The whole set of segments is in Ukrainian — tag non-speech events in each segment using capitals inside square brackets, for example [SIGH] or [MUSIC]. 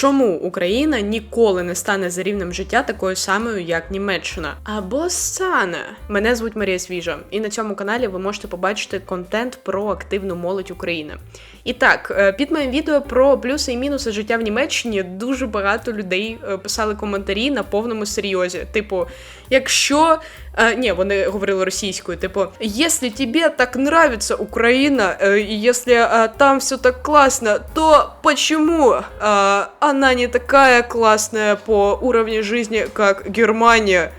чому Україна ніколи не стане за рівнем життя такою самою, як Німеччина? Або стане. Мене звуть Марія Свіжа, і на цьому каналі ви можете побачити контент про активну молодь України. І так, е, під моїм відео про плюси і мінуси життя в Німеччині дуже багато людей е, писали коментарі на повному серйозі. Типу, якщо е, ні, вони говорили російською, типу, якщо тобі так нравится Україна, е, і якщо е, там все так класно, то почему е, она не такая классная по уровню жизни, как Германия?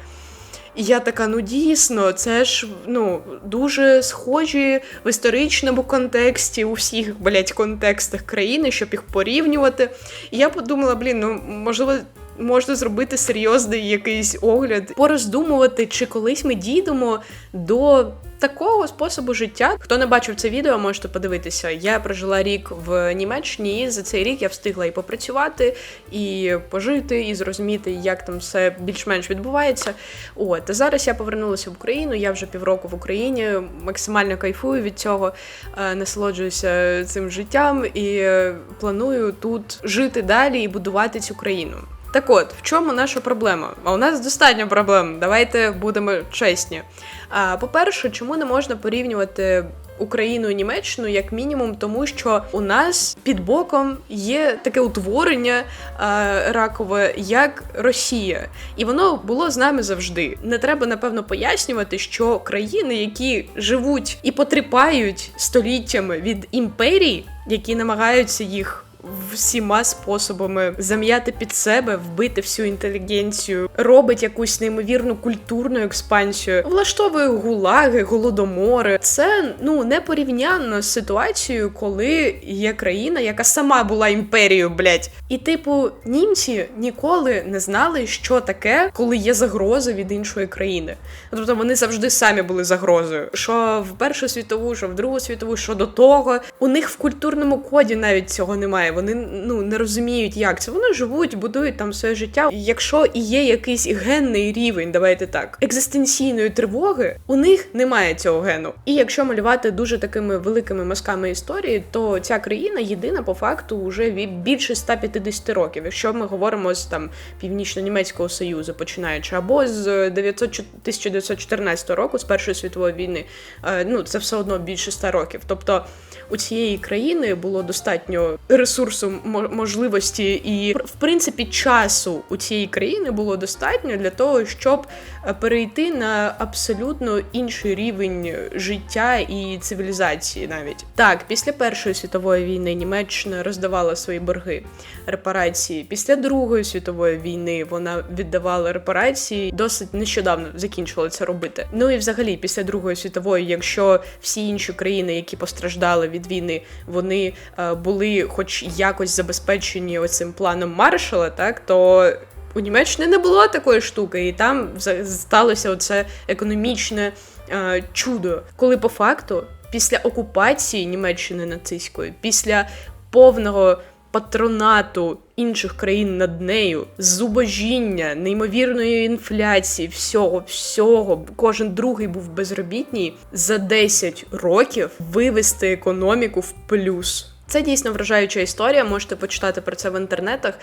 І я така, ну дійсно, це ж ну дуже схожі в історичному контексті, у всіх блять контекстах країни, щоб їх порівнювати. І я подумала, блін, ну можливо. Можна зробити серйозний якийсь огляд, пороздумувати, чи колись ми дійдемо до такого способу життя. Хто не бачив це відео, можете подивитися. Я прожила рік в Німеччині, і за цей рік я встигла і попрацювати, і пожити, і зрозуміти, як там все більш-менш відбувається. От а зараз я повернулася в Україну. Я вже півроку в Україні, максимально кайфую від цього, е, насолоджуюся цим життям і е, планую тут жити далі і будувати цю країну. Так от, в чому наша проблема? А у нас достатньо проблем. Давайте будемо чесні. А, По-перше, чому не можна порівнювати Україну і Німеччину як мінімум, тому що у нас під боком є таке утворення а, ракове, як Росія, і воно було з нами завжди. Не треба напевно пояснювати, що країни, які живуть і потріпають століттями від імперій, які намагаються їх всіма способами зам'яти під себе, вбити всю інтелігенцію, робить якусь неймовірну культурну експансію, влаштовує гулаги, голодомори. Це ну не порівнянно з ситуацією, коли є країна, яка сама була імперією, блять. І типу, німці ніколи не знали, що таке, коли є загроза від іншої країни. Тобто вони завжди самі були загрозою. Що в Першу світову, що в Другу світову, що до того, у них в культурному коді навіть цього немає. Вони ну не розуміють, як це. Вони живуть, будують там своє життя. Якщо і є якийсь генний рівень, давайте так, екзистенційної тривоги, у них немає цього гену. І якщо малювати дуже такими великими мазками історії, то ця країна єдина по факту вже більше 150 років. Якщо ми говоримо з там північно-німецького союзу, починаючи або з 900, 1914 року, з першої світової війни, е, ну це все одно більше 100 років. Тобто у цієї країни було достатньо ресурсу, можливості і в принципі часу у цієї країни було достатньо для того, щоб е, перейти на абсолютно інший рівень життя і цивілізації. Навіть так, після Першої світової війни Німеччина роздавала свої борги репарації. Після Другої світової війни вона віддавала репарації. Досить нещодавно закінчила це робити. Ну і взагалі, після Другої світової, якщо всі інші країни, які постраждали від від війни вони е, були, хоч якось забезпечені оцим планом маршала, так то. У Німеччині не було такої штуки, і там сталося оце економічне е, чудо, коли по факту після окупації Німеччини нацистської, після повного патронату інших країн над нею, зубожіння, неймовірної інфляції, всього, всього, кожен другий був безробітній за 10 років вивести економіку в плюс. Це дійсно вражаюча історія. Можете почитати про це в інтернетах.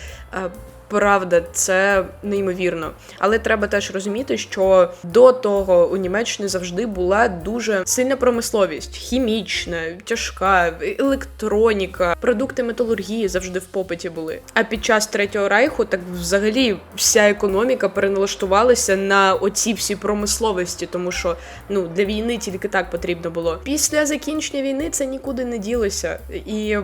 Правда, це неймовірно. Але треба теж розуміти, що до того у Німеччині завжди була дуже сильна промисловість, хімічна, тяжка, електроніка, продукти металургії завжди в попиті були. А під час третього райху так взагалі вся економіка переналаштувалася на оці всі промисловості, тому що ну для війни тільки так потрібно було. Після закінчення війни це нікуди не ділося і.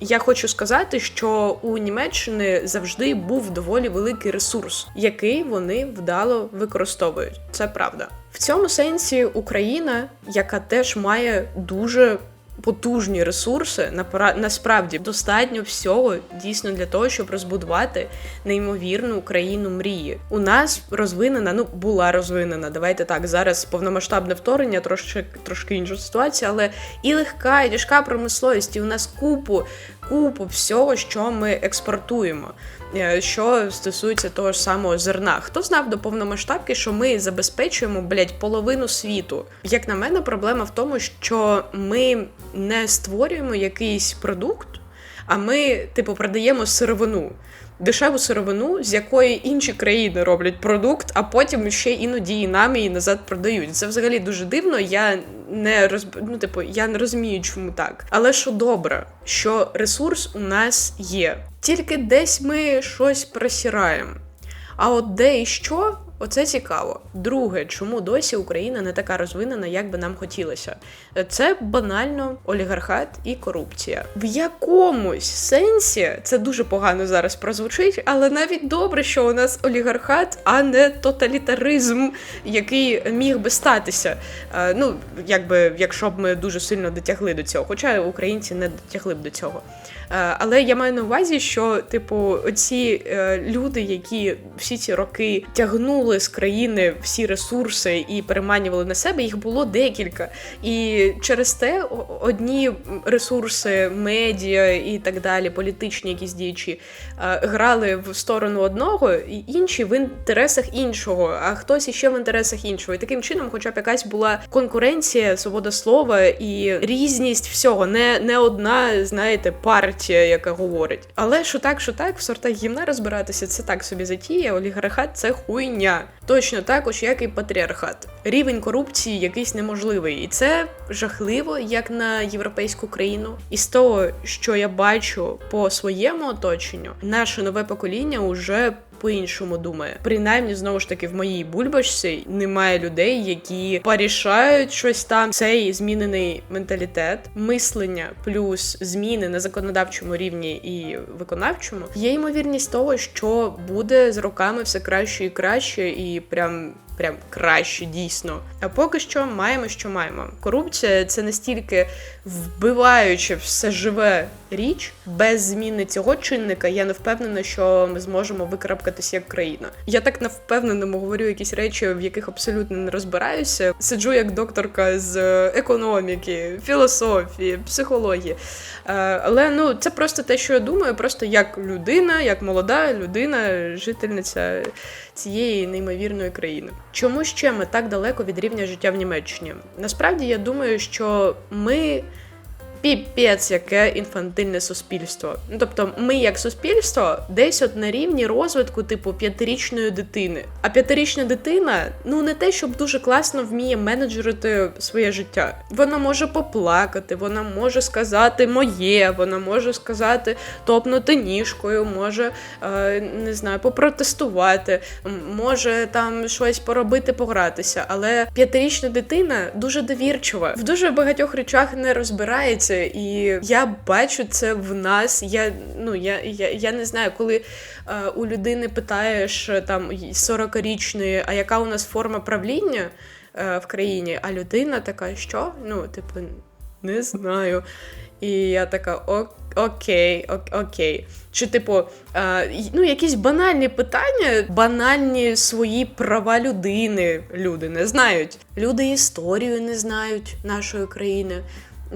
Я хочу сказати, що у Німеччини завжди був доволі великий ресурс, який вони вдало використовують. Це правда. В цьому сенсі Україна, яка теж має дуже потужні ресурси, насправді достатньо всього дійсно для того, щоб розбудувати неймовірну Україну мрії. У нас розвинена, ну була розвинена. Давайте так зараз повномасштабне вторгнення, трошки трошки інша ситуація, але і легка, і тяжка промисловість. І у нас купу, купу всього, що ми експортуємо. Е, що стосується того ж самого зерна. Хто знав до повномасштабки, що ми забезпечуємо блядь, половину світу? Як на мене, проблема в тому, що ми не створюємо якийсь продукт. А ми, типу, продаємо сировину. Дешеву сировину, з якої інші країни роблять продукт, а потім ще іноді і нам її назад продають. Це взагалі дуже дивно. Я не роз... ну, типу, я не розумію, чому так. Але що добре, що ресурс у нас є. Тільки десь ми щось просіраємо. А от де і що, оце цікаво. Друге, чому досі Україна не така розвинена, як би нам хотілося? Це банально олігархат і корупція. В якомусь сенсі це дуже погано зараз прозвучить, але навіть добре, що у нас олігархат, а не тоталітаризм, який міг би статися. Е, Ну, якби якщо б ми дуже сильно дотягли до цього, хоча українці не дотягли б до цього. Е, Але я маю на увазі, що, типу, оці е, люди, які всі ці роки тягнули з країни всі ресурси і переманювали на себе, їх було декілька. І через те одні ресурси, медіа і так далі, політичні якісь діячі, е, грали в сторону одного, і інші в інтересах іншого, а хтось іще в інтересах іншого. І таким чином, хоча б якась була конкуренція, свобода слова і різність всього, не, не одна, знаєте, партія, яка говорить. Але що так, що так, в сортах гімна розбиратися, це так собі затія. Олігархат це хуйня. Точно також, як і патріархат. Рівень корупції якийсь неможливий, і це жахливо, як на європейську країну. І з того, що я бачу по своєму оточенню, наше нове покоління уже по-іншому думає. Принаймні, знову ж таки, в моїй бульбашці немає людей, які порішають щось там. Цей змінений менталітет, мислення плюс зміни на законодавчому рівні і виконавчому. Є ймовірність того, що буде з роками все краще і краще, і прям. Прям краще дійсно. А поки що маємо, що маємо. Корупція це настільки вбиваюча все живе річ. Без зміни цього чинника я не впевнена, що ми зможемо викарабкатися як країна. Я так невпевненому говорю якісь речі, в яких абсолютно не розбираюся. Сиджу як докторка з економіки, філософії, психології. Е, Але ну це просто те, що я думаю, просто як людина, як молода людина, жительниця цієї неймовірної країни. Чому ще ми так далеко від рівня життя в Німеччині? Насправді я думаю, що ми. Піпець, яке інфантильне суспільство. Ну тобто, ми, як суспільство, десь от на рівні розвитку, типу, п'ятирічної дитини. А п'ятирічна дитина, ну не те, щоб дуже класно вміє менеджерити своє життя. Вона може поплакати, вона може сказати моє, вона може сказати топнути ніжкою, може е, не знаю, попротестувати, може там щось поробити, погратися. Але п'ятирічна дитина дуже довірчива, в дуже багатьох речах не розбирається, і я бачу це в нас. Я ну я, я, я не знаю, коли е, у людини питаєш е, там 40-річної, а яка у нас форма правління е, в країні? А людина така, що? Ну, типу, не знаю. І я така, «Ок- окей, ок- окей. Чи, типу, е, ну, якісь банальні питання, банальні свої права людини люди не знають. Люди історію не знають нашої країни.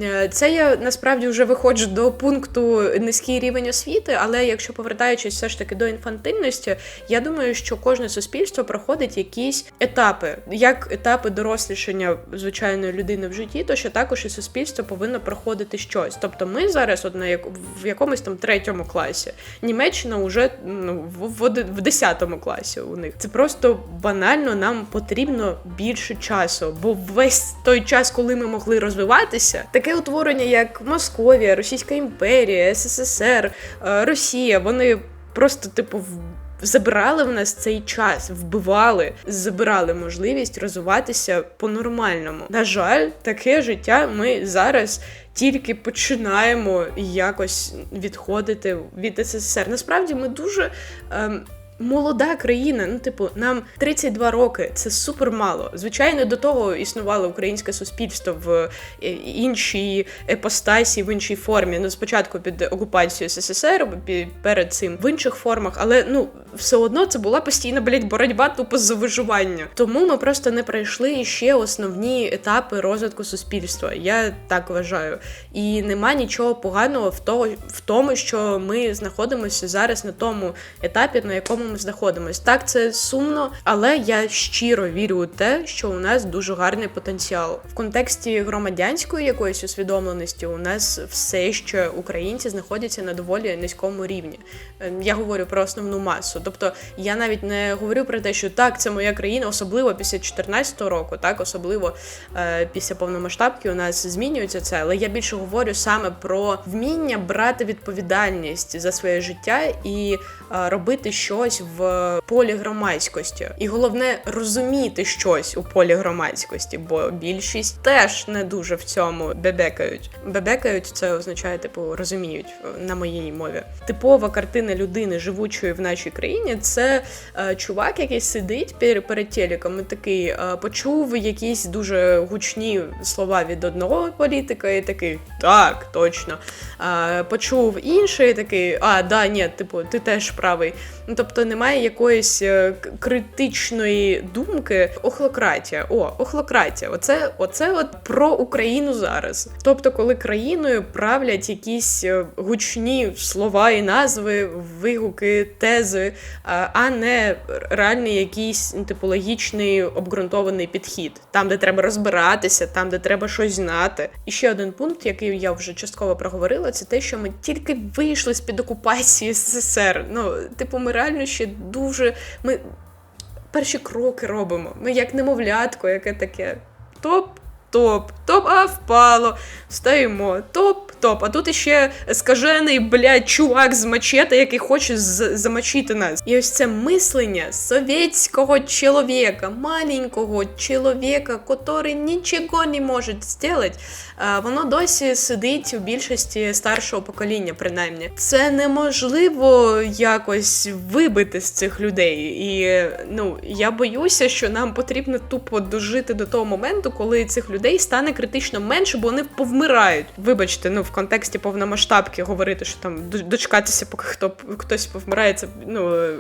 Е, Це я насправді вже виходжу до пункту низький рівень освіти, але якщо повертаючись все ж таки до інфантильності, я думаю, що кожне суспільство проходить якісь етапи, як етапи дорослішання звичайної людини в житті, то що також і суспільство повинно проходити щось. Тобто, ми зараз, от на як в якомусь там третьому класі, Німеччина вже ну, в, в, оди- 10 класі у них. Це просто банально нам потрібно більше часу, бо весь той час, коли ми могли розвиватися, таке утворення, як Московія, Російська імперія, СССР, е, Росія, вони просто типу. Забирали в нас цей час, вбивали, забирали можливість розвиватися по-нормальному. На жаль, таке життя ми зараз тільки починаємо якось відходити від СССР. Насправді ми дуже. Ем, Молода країна, ну типу, нам 32 роки, це супер мало. Звичайно, до того існувало українське суспільство в е, іншій епостасі, в іншій формі. Ну, спочатку під окупацією СССР, перед цим в інших формах, але ну все одно це була постійна блядь, боротьба тупо за виживання. Тому ми просто не пройшли ще основні етапи розвитку суспільства. Я так вважаю. І нема нічого поганого в того, в тому, що ми знаходимося зараз на тому етапі, на якому чому ми знаходимось. Так, це сумно, але я щиро вірю у те, що у нас дуже гарний потенціал в контексті громадянської якоїсь усвідомленості. У нас все ще українці знаходяться на доволі низькому рівні. Е, Я говорю про основну масу. Тобто я навіть не говорю про те, що так, це моя країна, особливо після 2014 року, так особливо е, після повномасштабки у нас змінюється це. Але я більше говорю саме про вміння брати відповідальність за своє життя і е, робити щось в полі громадськості. І головне розуміти щось у полі громадськості, бо більшість теж не дуже в цьому бебекають. Бебекають це означає, типу, розуміють на моїй мові. Типова картина людини, живучої в нашій країні, це е, чувак, який сидить перед, перед телеком і такий е, почув якісь дуже гучні слова від одного політика, і такий так, точно. Е, почув інший, і такий, а, да, ні, типу, ти теж правий. Ну, тобто немає якоїсь е, критичної думки. Охлократія. О, охлократія. Оце, оце от про Україну зараз. Тобто, коли країною правлять якісь е, гучні слова і назви, вигуки, тези, а а не реальний якийсь ну, типу логічний обґрунтований підхід, там, де треба розбиратися, там, де треба щось знати. І ще один пункт, який я вже частково проговорила, це те, що ми тільки вийшли з під окупації СССР. Ну, типу, ми реально ще дуже. Ми перші кроки робимо. Ми як немовлятко, яке таке топ. Топ, топ, а впало, Встаємо. топ, топ. А тут іще скажений, блядь, чувак з мачете, який хоче замочити нас. І ось це мислення совєтського чоловіка, маленького чоловіка, який нічого не може зробити, воно досі сидить у більшості старшого покоління, принаймні. Це неможливо якось вибити з цих людей. І ну я боюся, що нам потрібно тупо дожити до того моменту, коли цих людей стане критично менше, бо вони повмирають. Вибачте, ну в контексті повномасштабки говорити, що там дочекатися, поки хто хтось повмирає, це ну е,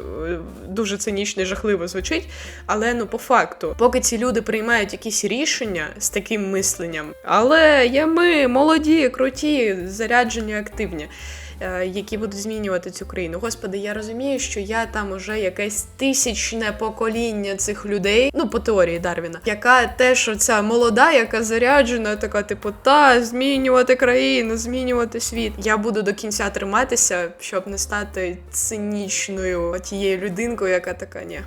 дуже цинічно і жахливо звучить. Але ну по факту, поки ці люди приймають якісь рішення з таким мисленням, але є ми молоді, круті, заряджені, активні. Е, Які будуть змінювати цю країну. Господи, я розумію, що я там уже якесь тисячне покоління цих людей, ну по теорії Дарвіна, яка теж оця молода, яка заряджена, така, типу, та змінювати країну, змінювати світ. Я буду до кінця триматися, щоб не стати цинічною тією людинкою, яка така ні.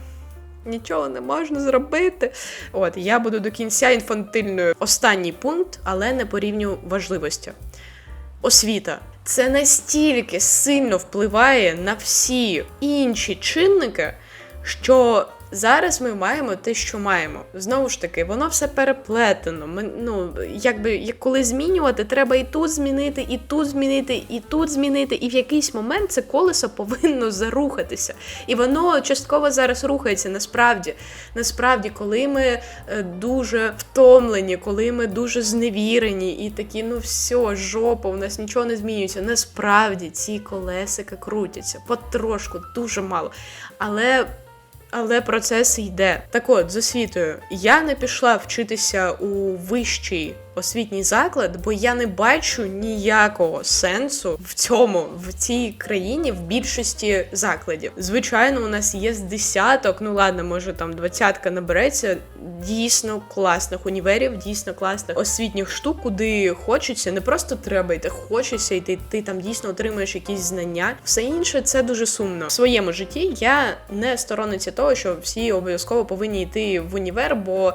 Нічого не можна зробити. От я буду до кінця інфантильною. Останній пункт, але не по рівню важливості. Освіта. Це настільки сильно впливає на всі інші чинники, що зараз ми маємо те, що маємо. Знову ж таки, воно все переплетено. Ми, ну, якби як коли змінювати, треба і тут змінити, і тут змінити, і тут змінити. І в якийсь момент це колесо повинно зарухатися. І воно частково зараз рухається. Насправді, насправді, коли ми е, дуже втомлені, коли ми дуже зневірені, і такі, ну все, жопа, у нас нічого не змінюється. Насправді ці колесики крутяться потрошку, дуже мало. Але але процес йде. Так от, з освітою, я не пішла вчитися у вищий освітній заклад, бо я не бачу ніякого сенсу в цьому, в цій країні, в більшості закладів. Звичайно, у нас є з десяток, ну ладно, може там двадцятка набереться дійсно класних універів, дійсно класних освітніх штук, куди хочеться, не просто треба йти, хочеться йти, ти там дійсно отримуєш якісь знання. Все інше це дуже сумно. В своєму житті я не сторонниця того, що всі обов'язково повинні йти в універ, бо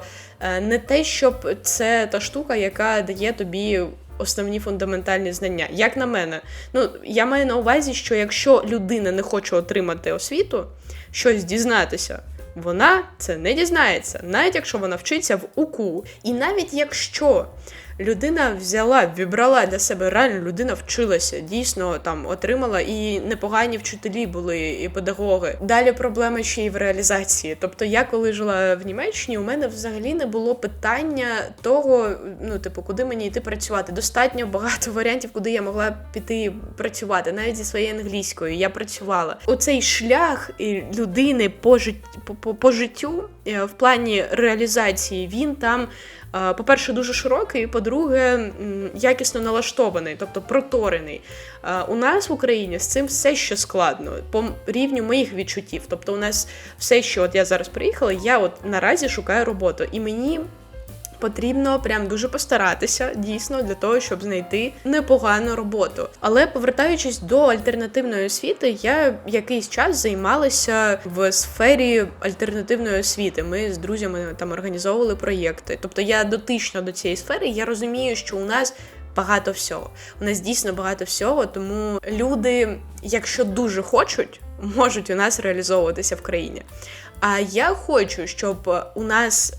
не те, щоб це та штука, яка дає тобі. Основні фундаментальні знання, як на мене, ну я маю на увазі, що якщо людина не хоче отримати освіту, щось дізнатися, вона це не дізнається, навіть якщо вона вчиться в УКУ. І навіть якщо людина взяла, вібрала для себе реально людина вчилася, дійсно там отримала і непогані вчителі були, і педагоги. Далі проблема ще й в реалізації. Тобто, я коли жила в Німеччині, у мене взагалі не було питання того, ну типу, куди мені йти працювати. Достатньо багато [LAUGHS] варіантів, куди я могла піти працювати, навіть зі своєю англійською. Я працювала. Оцей шлях людини по жит... по, по, по життю В плані реалізації він там, е, по-перше, дуже широкий, по-друге, якісно налаштований, тобто проторений. Е, У нас в Україні з цим все ще складно по рівню моїх відчуттів. Тобто, у нас все, що от я зараз приїхала, я от наразі шукаю роботу, і мені потрібно прям дуже постаратися дійсно для того, щоб знайти непогану роботу. Але повертаючись до альтернативної освіти, я якийсь час займалася в сфері альтернативної освіти. Ми з друзями там організовували проєкти. Тобто я дотична до цієї сфери, я розумію, що у нас. Багато всього. У нас дійсно багато всього, тому люди, якщо дуже хочуть, можуть у нас реалізовуватися в країні. А я хочу, щоб у нас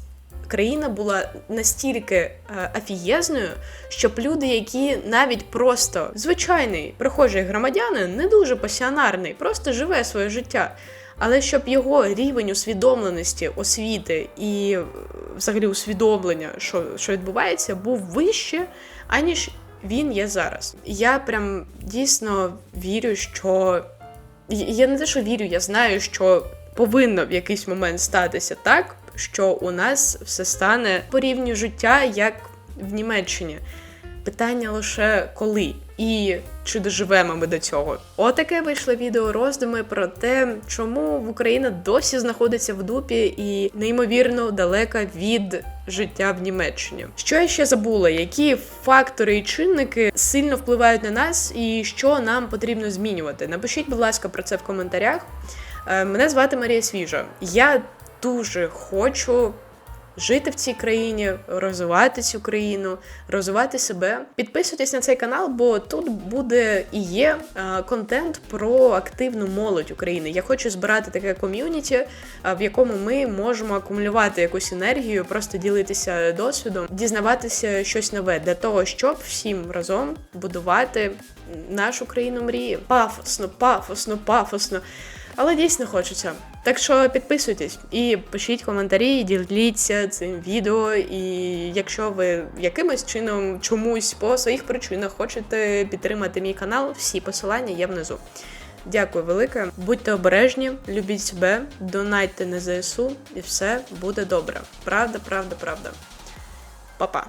країна була настільки е, афієзною, щоб люди, які навіть просто звичайний прихожий громадянин, не дуже пасіонарний, просто живе своє життя. Але щоб його рівень усвідомленості, освіти і е, взагалі усвідомлення, що, що відбувається, був вище, аніж він є зараз. Я прям дійсно вірю, що я не те, що вірю, я знаю, що повинно в якийсь момент статися так, що у нас все стане по рівню життя, як в Німеччині. Питання лише коли і чи доживемо ми до цього. Отаке вийшло відео роздуми про те, чому в Україна досі знаходиться в дупі і неймовірно далека від життя в Німеччині. Що я ще забула? Які фактори і чинники сильно впливають на нас, і що нам потрібно змінювати? Напишіть, будь ласка, про це в коментарях. Е, Мене звати Марія Свіжа. Я дуже хочу жити в цій країні, розвивати цю країну, розвивати себе. Підписуйтесь на цей канал, бо тут буде і є е, контент про активну молодь України. Я хочу збирати таке ком'юніті, е, в якому ми можемо акумулювати якусь енергію, просто ділитися досвідом, дізнаватися щось нове для того, щоб всім разом будувати нашу країну мрії. Пафосно, пафосно, пафосно. Але дійсно хочеться. Так що підписуйтесь і пишіть коментарі, діліться цим відео. І якщо ви якимось чином чомусь по своїх причинах хочете підтримати мій канал, всі посилання є внизу. Дякую велике. Будьте обережні, любіть себе, донайте на ЗСУ, і все буде добре. Правда, правда, правда. Па-па.